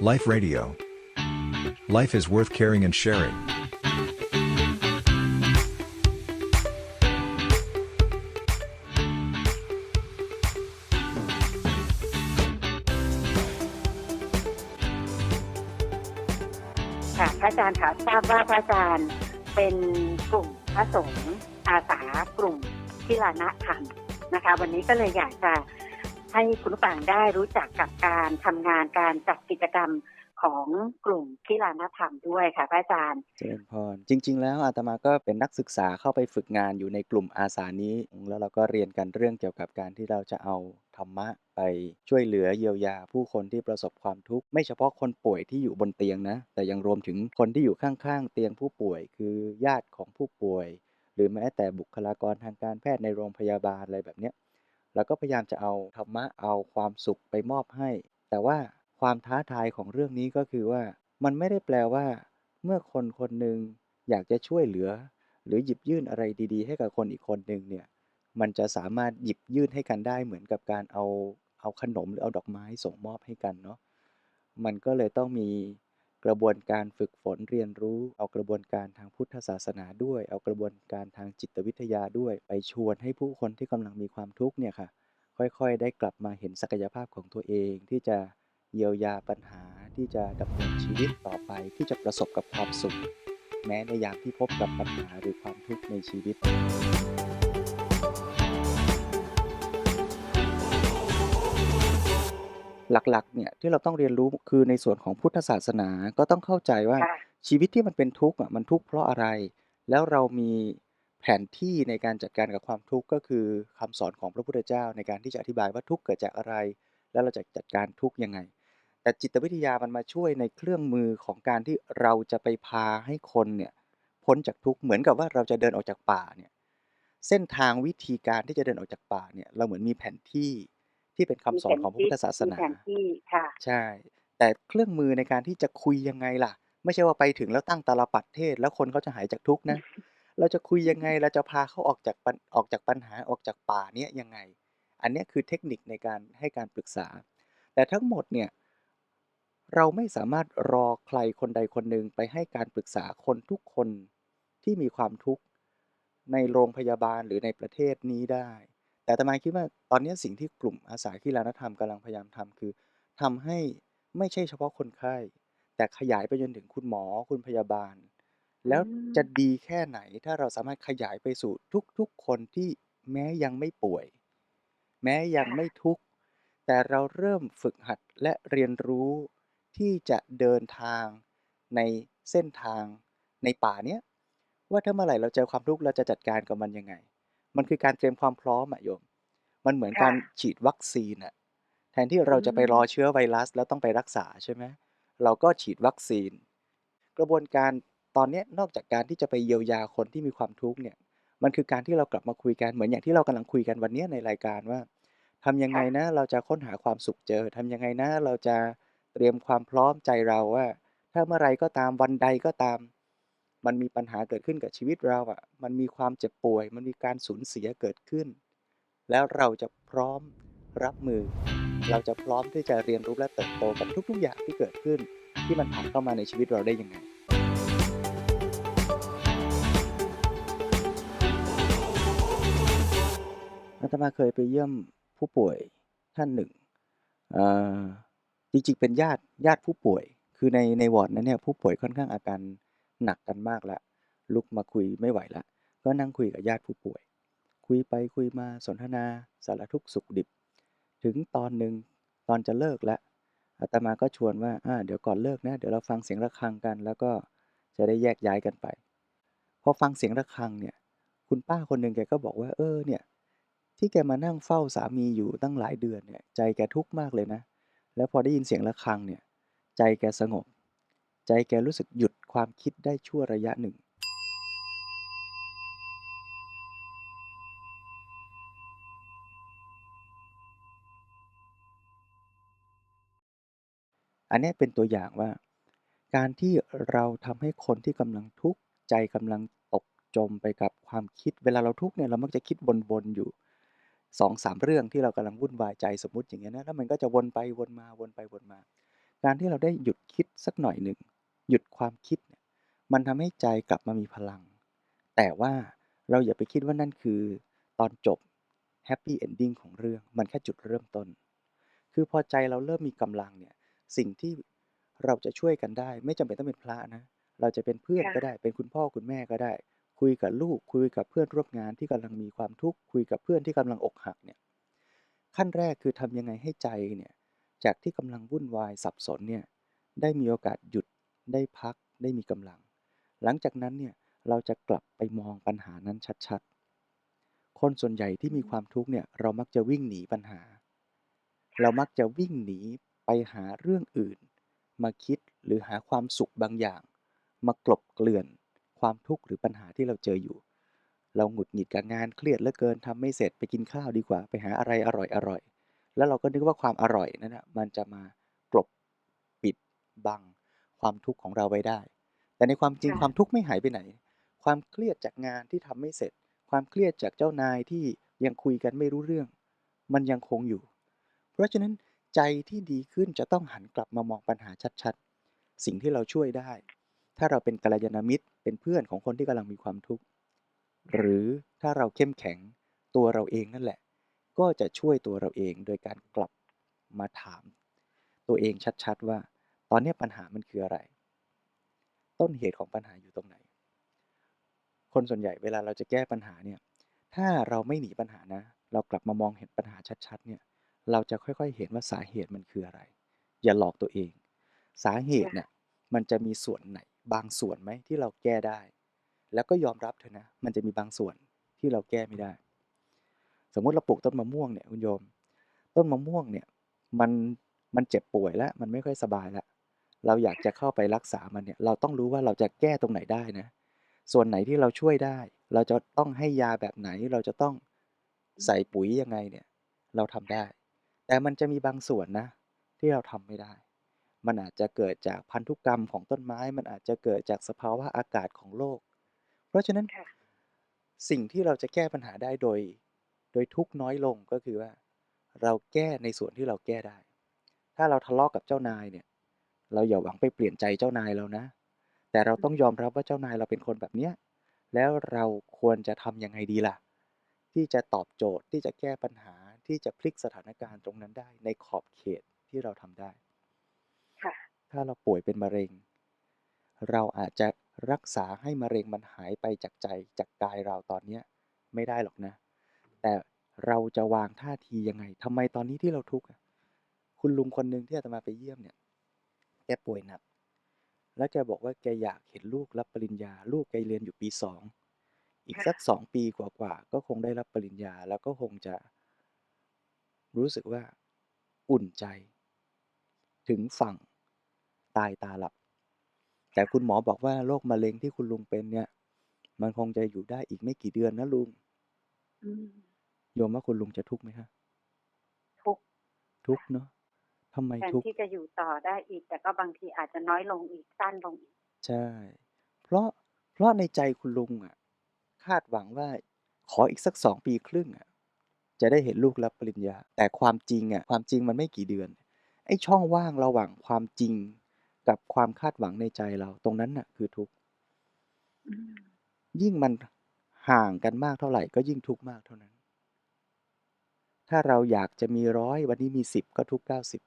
Life Radio. Life is worth caring and sharing. ค่ะพระอาจารย์คะทราบว่าพระอาจารย์เป็นกลุ่มพระสงฆ์อาสากลุ่มพิลานะธรรมนะคะ วันนี้ก็เลยอยากจะ ให้คุณผู้ฟังได้รู้จักกับการทำงานการจัดกิจกรรมของกลุ่มพิลานธรรมด้วยค่ะพระอาจารย์ เจริญพร จริง ๆ แล้วอาตมาก็เป็นนักศึกษาเข้าไปฝึกงานอยู่ในกลุ่มอาสานี้ แล้วเราก็เรียนกันเรื่องเกี่ยวกับการที่เราจะเอาธรรมะไปช่วยเหลือเยียวยาผู้คนที่ประสบความทุกข์ไม่เฉพาะคนป่วยที่อยู่บนเตียงนะ แต่ยังรวมถึงคนที่อยู่ข้างๆเตียงผู้ป่วย คือญาติของผู้ป่วย หรือแม้แต่บุคลากรทางการแพทย์ในโรงพยาบาลอะไรแบบเนี้ย เราก็พยายามจะเอาธรรมะเอาความสุขไปมอบให้ แต่ว่าความท้าทายของเรื่องนี้ก็คือว่า มันไม่ได้แปลว่า เมื่อคนคนหนึ่งอยากจะช่วยเหลือ หรือหยิบยื่นอะไรดีๆ ให้กับคนอีกคนหนึ่งเนี่ยมันจะสามารถหยิบยื่นให้กันได้เหมือนกับการเอาเอาขนมหรือเอาดอกไม้ส่งมอบให้กันเนาะมันก็เลยต้องมี กระบวนการฝึกฝนเรียนรู้ เอากระบวนการทางพุทธศาสนาด้วย เอากระบวนการทางจิตวิทยาด้วย ไปชวนให้ผู้คนที่กำลังมีความทุกข์เนี่ยค่ะ ค่อยๆ ได้กลับมาเห็นศักยภาพของตัวเองที่จะเยียวยาปัญหาที่จะดำเนินชีวิตต่อไปที่จะประสบกับความสุข แม้ในยามที่พบกับปัญหาหรือความทุกข์ในชีวิต หลักๆ เนี่ยที่เราต้องเรียนรู้คือในส่วนของพุทธศาสนาก็ต้องเข้าใจว่าค่ะชีวิตที่มันเป็นทุกข์อะมันทุกข์เพราะอะไร แล้วเรามีแผนที่ในการจัดการกับความทุกข์ก็คือคำสอนของพระพุทธเจ้าในการที่จะอธิบายว่าทุกข์เกิดจากอะไร แล้วเราจะจัดการทุกข์ยังไง แต่จิตวิทยามันมาช่วยในเครื่องมือของการที่เราจะไปพาให้คนเนี่ยพ้นจากทุกข์เหมือนกับว่าเราจะเดินออกจากป่าเนี่ยเส้นทางวิธีการที่จะเดินออกจากป่าเนี่ยเราเหมือนมีแผนที่ ที่เป็นคำมีสอแผนนของพระที่พุทธศาสมีนาแผนที่ค่ะใช่ แต่เครื่องมือในการที่จะคุยยังไงล่ะ ไม่ใช่ว่าไปถึงแล้วตั้งตาลปัดเทศน์แล้วคนเขาจะหายจากทุกข์นะ เราจะคุยยังไงเราจะพาเขาออกจากปัญออกจากปัญหาออกจากป่าเนี้ยยังไง อันเนี้ยคือเทคนิคในการให้การปรึกษา แต่ทั้งหมดเนี่ยเราไม่สามารถรอใครคนใดคนหนึ่งไปให้การปรึกษาคนทุกคนที่มีความทุกข์ในโรงพยาบาลหรือในประเทศนี้ได้ แต่อาตมาคิดว่าตอนนี้สิ่งที่กลุ่มอาสาคีลานธรรมกำลังพยายามทำคือทำให้ไม่ใช่เฉพาะคนไข้ แต่ขยายไปจนถึงคุณหมอคุณพยาบาล แล้วจะดีแค่ไหนถ้าเราสามารถขยายไปสู่ทุกๆคนที่แม้ยังไม่ป่วย แม้ยังไม่ทุกข์แต่เราเริ่มฝึกหัดและเรียนรู้ที่จะเดินทางในเส้นทางในป่าเนี้ยว่าถ้าเมื่อไหร่เราเจอความทุกข์เราจะจัดการกับมันยังไง มันคือการเตรียมความพร้อมอะโยม มันเหมือนค่ะการฉีดวัคซีนอะแทนที่เราจะไปรอเชื้อไวรัสแล้วต้องไปรักษาใช่ไหมเราก็ฉีดวัคซีน กระบวนการตอนเนี้ยนอกจากการที่จะไปเยียวยาคนที่มีความทุกข์เนี่ยมันคือการที่เรากลับมาคุยกันเหมือนอย่างที่เรากำลังคุยกันวันเนี้ยในรายการว่าทำยังไงค่ะนะเราจะค้นหาความสุขเจอทำยังไงนะเราจะเตรียมความพร้อมใจเราว่า ถ้าเมื่อไรก็ตามวันใดก็ตาม มันมีปัญหาเกิดขึ้นกับชีวิตเราอะ มันมีความเจ็บป่วย มันมีการสูญเสียเกิดขึ้น แล้วเราจะพร้อมรับมือ เราจะพร้อมที่จะเรียนรู้และเติบโตกับทุกๆอย่างที่เกิดขึ้น ที่มันผ่านเข้ามาในชีวิตเราได้ยังไงอาตมาเคยไปเยี่ยมผู้ป่วยท่านหนึ่งอ่อจริงๆเป็นญาติญาติผู้ป่วย คือในในวอร์ดนั้นเนี่ยผู้ป่วยค่อนข้างอาการ หนักกันมากแล้วลุกมาคุยไม่ไหวล้วก็นั่งคุยกับญาติผู้ป่วย คุยไปคุยมาสนทนาสารทุกข์สุขดิบ ถึงตอนหนึ่งตอนจะเลิกแล้วอาตมาก็ชวนว่าอ่าเดี๋ยวก่อนเลิกนะ เดี๋ยวเราฟังเสียงระฆังกัน แล้วก็จะได้แยกย้ายกันไปพอฟังเสียงระฆังเนี่ย คุณป้าคนหนึ่งแกก็บอกว่าเออเนี่ยที่แกมานั่งเฝ้าสามีอยู่ตั้งหลายเดือนเนี่ยใจแกทุกข์มากเลยนะ แล้วพอได้ยินเสียงระฆังเนี่ย ใจแกสงบ ใจแกรู้สึกหยุดความคิดได้ชั่วระยะหนึ่งอันนี้เป็นตัวอย่างว่า การที่เราทำให้คนที่กำลังทุกข์ใจกำลังตกจมไปกับความคิด เวลาเราทุกข์เนี่ยเรามักจะคิดวนๆอยู่สองสามเรื่องที่เรากำลังวุ่นวายใจสมมติอย่างเงี้ยนะแล้วมันก็จะวนไปวนมาวนไปวนมา การที่เราได้หยุดคิดสักหน่อยหนึ่ง หยุดความคิดเนี่ยมันทำให้ใจกลับมามีพลัง แต่ว่าเราอย่าไปคิดว่านั่นคือ ตอนจบแฮปปี้เอนดิ้งของเรื่องมันแค่จุดเริ่มต้น คือพอใจเราเริ่มมีกำลังเนี่ยสิ่งที่เราจะช่วยกันได้ ไม่จำเป็นต้องเป็นพระนะ เราจะเป็นเพื่อนค่ะก็ได้ เป็นคุณพ่อคุณแม่ก็ได้ คุยกับลูก คุยกับเพื่อนร่วมงานที่กำลังมีความทุกข์คุยกับเพื่อนที่กำลังอกหักเนี่ยขั้นแรกคือทำยังไงให้ใจเนี่ยจากที่กำลังวุ่นวายสับสนเนี่ยได้มีโอกาสหยุด ได้พักได้มีกำลัง หลังจากนั้นเนี่ยเราจะกลับไปมองปัญหานั้นชัดๆ คนส่วนใหญ่ที่มีความทุกข์เนี่ยเรามักจะวิ่งหนีปัญหา เรามักจะวิ่งหนีไปหาเรื่องอื่น มาคิดหรือหาความสุขบางอย่าง มากลบเกลื่อนความทุกข์หรือปัญหาที่เราเจออยู่ เราหงุดหงิดกับงานเครียดเหลือเกินทำไม่เสร็จไปกินข้าวดีกว่า ไปหาอะไรอร่อยๆแล้วเราก็นึกว่าความอร่อยนั้นนะมันจะมากลบปิดบัง ความทุกข์ของเราไว้ได้ แต่ในความจริงค่ะความทุกข์ไม่หายไปไหน ความเครียดจากงานที่ทำไม่เสร็จ ความเครียดจากเจ้านายที่ยังคุยกันไม่รู้เรื่อง มันยังคงอยู่ เพราะฉะนั้นใจที่ดีขึ้นจะต้องหันกลับมามองปัญหาชัดๆ สิ่งที่เราช่วยได้ ถ้าเราเป็นกัลยาณมิตร เป็นเพื่อนของคนที่กำลังมีความทุกข์ หรือถ้าเราเข้มแข็งตัวเราเองนั่นแหละ ก็จะช่วยตัวเราเองโดยการกลับมาถาม ตัวเองชัดๆว่า ตอนนี้ปัญหามันคืออะไร ต้นเหตุของปัญหาอยู่ตรงไหน คนส่วนใหญ่เวลาเราจะแก้ปัญหาเนี่ย ถ้าเราไม่หนีปัญหานะ เรากลับมามองเห็นปัญหาชัดๆ เนี่ย เราจะค่อยๆ เห็นว่าสาเหตุมันคืออะไร อย่าหลอกตัวเอง สาเหตุเนี่ย มันจะมีส่วนไหน บางส่วนไหมที่เราแก้ได้ แล้วก็ยอมรับเถอะนะ มันจะมีบางส่วนที่เราแก้ไม่ได้ สมมุติเราปลูกต้นมะม่วงเนี่ยคุณโยม ต้นมะม่วงเนี่ย มันมันเจ็บป่วยแล้ว มันไม่ค่อยสบายแล้ว เราอยากจะเข้าไปรักษามันเนี่ยเราต้องรู้ว่าเราจะแก้ตรงไหนได้นะ ส่วนไหนที่เราช่วยได้ เราจะต้องให้ยาแบบไหนเราจะต้องใส่ปุ๋ยยังไงเนี่ย เราทำได้ แต่มันจะมีบางส่วนนะ ที่เราทำไม่ได้ มันอาจจะเกิดจากพันธุกรรมของต้นไม้ มันอาจจะเกิดจากสภาวะอากาศของโลก เพราะฉะนั้นค่ะสิ่งที่เราจะแก้ปัญหาได้โดย โดยทุกข์น้อยลงก็คือว่า เราแก้ในส่วนที่เราแก้ได้ ถ้าเราทะเลาะกับเจ้านายเนี่ย เราอย่าหวังไปเปลี่ยนใจเจ้านายเรานะ แต่เราต้องยอมรับว่าเจ้านายเราเป็นคนแบบเนี้ย แล้วเราควรจะทำยังไงดีล่ะ ที่จะตอบโจทย์ที่จะแก้ปัญหาที่จะพลิกสถานการณ์ตรงนั้นได้ในขอบเขตที่เราทำได้ค่ะถ้าเราป่วยเป็นมะเร็ง เราอาจจะรักษาให้มะเร็งมันหายไปจากใจจากกายเราตอนเนี้ยไม่ได้หรอกนะ แต่เราจะวางท่าทียังไงทำไมตอนนี้ที่เราทุกข์อะคุณลุงคนหนึ่งที่อาตมาไปเยี่ยมเนี่ย แกป่วยหนัก แล้วแกบอกว่าแกอยากเห็นลูกรับปริญญา ลูกแกเรียนอยู่ปีสอง อีกค่ะสักสองปีกว่าๆ ก็คงได้รับปริญญา แล้วก็คงจะ รู้สึกว่า อุ่นใจ ถึงฝั่ง ตายตาหลับ แต่คุณหมอบอกว่าโรคมะเร็งที่คุณลุงเป็นเนี่ย มันคงจะอยู่ได้อีกไม่กี่เดือนนะลุงอืมโยมว่าคุณลุงจะทุกข์ไหมคะทุกข์ทุกข์เนาะ ทำไมแทนทุกข์ที่จะอยู่ต่อได้อีก แต่ก็บางทีอาจจะน้อยลงอีกสั้นลงอีกใช่ เพราะเพราะในใจคุณลุงอะ คาดหวังว่าขออีกสักสองปีครึ่งอะ จะได้เห็นลูกรับปริญญา แต่ความจริงอะ ความจริงมันไม่กี่เดือน ไอ้ช่องว่างระหว่างความจริงกับความคาดหวังในใจเรา ตรงนั้นน่ะ คือทุกข์อืมยิ่งมันห่างกันมากเท่าไหร่ก็ยิ่งทุกข์มากเท่านั้น ถ้าเราอยากจะมีร้อยวันนี้มีสิบก็ทุกข์เก้าสิบ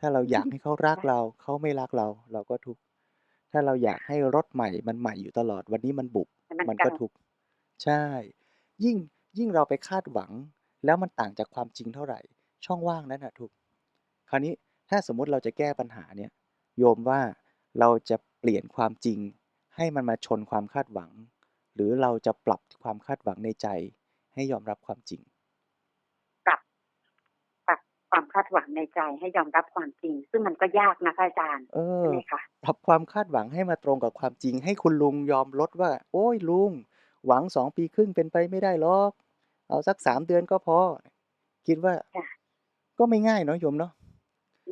ถ้าเราอยากให้เขารักเรา เขาไม่รักเรา เราก็ทุกข์ ถ้าเราอยากให้รถใหม่มันใหม่อยู่ตลอด วันนี้มันบุบแต่มันมันเก่าก็ทุกข์ ใช่ ยิ่งยิ่งเราไปคาดหวัง แล้วมันต่างจากความจริงเท่าไหร่ ช่องว่างนั้นน่ะทุกข์ คราวนี้ถ้าสมมุติเราจะแก้ปัญหาเนี่ย โยมว่าเราจะเปลี่ยนความจริง ให้มันมาชนความคาดหวัง หรือเราจะปรับความคาดหวังในใจ ให้ยอมรับความจริงปรับปรับ ความคาดหวังในใจให้ยอมรับความจริง ซึ่งมันก็ยากนะคะอาจารย์เออใช่ไหมคะปรับความคาดหวังให้มาตรงกับความจริง ให้คุณลุงยอมลดว่า โอ้ยลุง หวังสองปีครึ่งเป็นไปไม่ได้หรอก เอาสักสามเดือนก็พอ คิดว่าค่ะก็ไม่ง่ายเนาะโยมเนาะ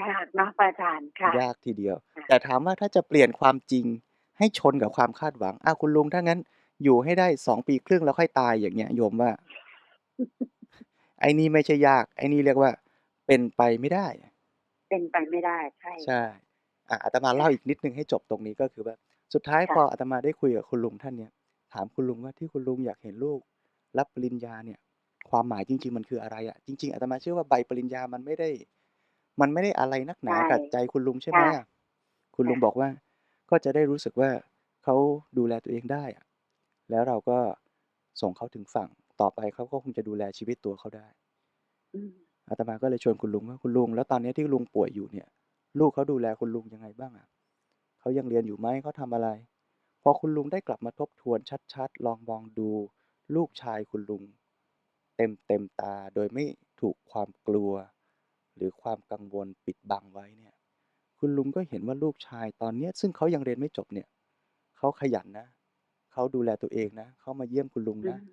ยากเนาะพระอาจารย์ค่ะยากทีเดียวค่ะแต่ถามว่าถ้าจะเปลี่ยนความจริง ให้ชนกับความคาดหวังอ้าวคุณลุงถ้างั้น อยู่ให้ได้สองปีครึ่งแล้วค่อยตายอย่างเงี้ยโยมว่าไอ้นี่ไม่ใช่ยาก ไอ้นี่เรียกว่า เป็นไปไม่ได้เป็นเป็นไปไม่ได้ ใช่ ใช่ อะอาตมาเล่าอีกนิดนึงให้จบตรงนี้ก็คือว่าสุดท้ายค่ะพออาตมาได้คุยกับคุณลุงท่านเนี้ยถามคุณลุงว่าที่คุณลุงอยากเห็นลูก รับปริญญาเนี่ย ความหมายจริง ๆ มันคืออะไรอะ จริง ๆอาตมาเชื่อว่าใบปริญญามันไม่ได้ มันไม่ได้อะไรนักหนาใช่กับใจคุณลุงใช่ไหมค่ะอะคุณลุงค่ะบอกว่า ก็จะได้รู้สึกว่าเขาดูแลตัวเองได้อะ แล้วเราก็ส่งเขาถึงฝั่งต่อไปเขาก็คงจะดูแลชีวิตตัวเขาได้ อืมอาตมาก็เลยชวนคุณลุงว่าคุณลุงแล้วตอนนี้ที่ลุงป่วยอยู่เนี่ย ลูกเขาดูแลคุณลุงยังไงบ้างอะเขายังเรียนอยู่ไหมเขาทำอะไร พอคุณลุงได้กลับมาทบทวนชัดๆ ลองมองดู ลูกชายคุณลุง เต็มเต็มตาโดยไม่ถูกความกลัว หรือความกังวลปิดบังไว้เนี่ย คุณลุงก็เห็นว่าลูกชายตอนเนี้ยซึ่งเขายังเรียนไม่จบเนี่ยเขาขยันนะเขาดูแลตัวเองนะเขามาเยี่ยมคุณลุงอืนะม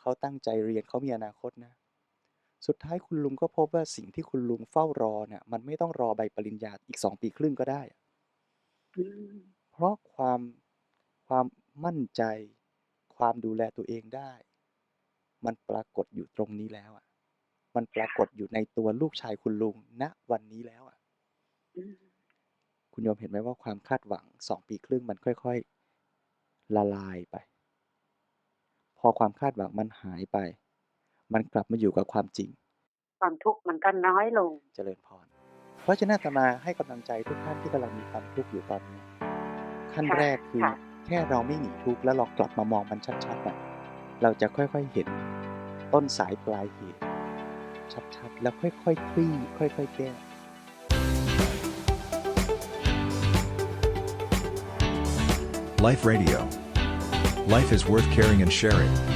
เขาตั้งใจเรียนเขามีอนาคตนะ สุดท้ายคุณลุงก็พบว่าสิ่งที่คุณลุงเฝ้ารอเนี่ย มันไม่ต้องรอใบปริญญาอีกสองปีครึ่งก็ได้อะอืม เพราะความความมั่นใจ ความดูแลตัวเองได้ มันปรากฏอยู่ตรงนี้แล้วอะมันปรากฏอยู่ในตัวลูกชายคุณลุง ณ วันนี้แล้วอะอืม คุณโยมเห็นไหมว่าความคาดหวังสองปีครึ่งมันค่อย ๆ ละลายไป พอความคาดหวังมันหายไป มันกลับมาอยู่กับความจริง ความทุกข์มันก็น้อยลง เจริญพร เพราะฉะนั้นอาตมาให้กำลังใจทุกท่านที่กำลังมีความทุกข์อยู่ตอนนี้ ขั้นค่ะแรกคือค่ะแค่เราไม่หนีทุกข์แล้วเรากลับมามองมันชัดๆอะเราจะค่อยๆเห็นต้นสายปลายเหตุชัดๆ แล้วค่อยๆคลี่ค่อยๆแก้ Life Radio. Life is worth caring and sharing.